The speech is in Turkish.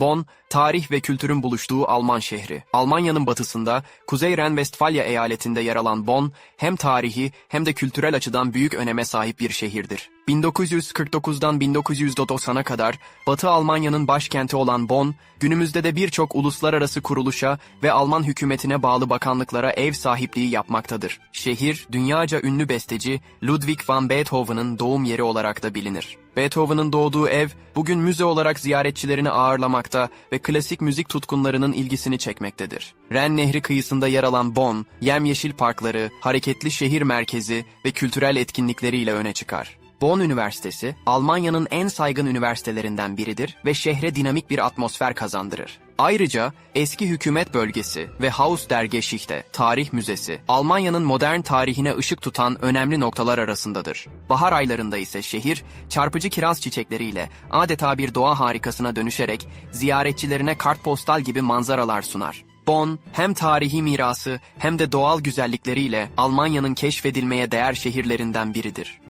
Bonn, tarih ve kültürün buluştuğu Alman şehri. Almanya'nın batısında, Kuzey Ren-Vestfalya eyaletinde yer alan Bonn, hem tarihi hem de kültürel açıdan büyük öneme sahip bir şehirdir. 1949'dan 1990'a kadar Batı Almanya'nın başkenti olan Bonn, günümüzde de birçok uluslararası kuruluşa ve Alman hükümetine bağlı bakanlıklara ev sahipliği yapmaktadır. Şehir, dünyaca ünlü besteci Ludwig van Beethoven'ın doğum yeri olarak da bilinir. Beethoven'ın doğduğu ev, bugün müze olarak ziyaretçilerini ağırlamakta ve klasik müzik tutkunlarının ilgisini çekmektedir. Ren Nehri kıyısında yer alan Bonn, yemyeşil parkları, hareketli şehir merkezi ve kültürel etkinlikleriyle öne çıkar. Bonn Üniversitesi, Almanya'nın en saygın üniversitelerinden biridir ve şehre dinamik bir atmosfer kazandırır. Ayrıca eski hükümet bölgesi ve Haus der Geschichte, tarih müzesi, Almanya'nın modern tarihine ışık tutan önemli noktalar arasındadır. Bahar aylarında ise şehir, çarpıcı kiraz çiçekleriyle adeta bir doğa harikasına dönüşerek ziyaretçilerine kartpostal gibi manzaralar sunar. Bonn, hem tarihi mirası hem de doğal güzellikleriyle Almanya'nın keşfedilmeye değer şehirlerinden biridir.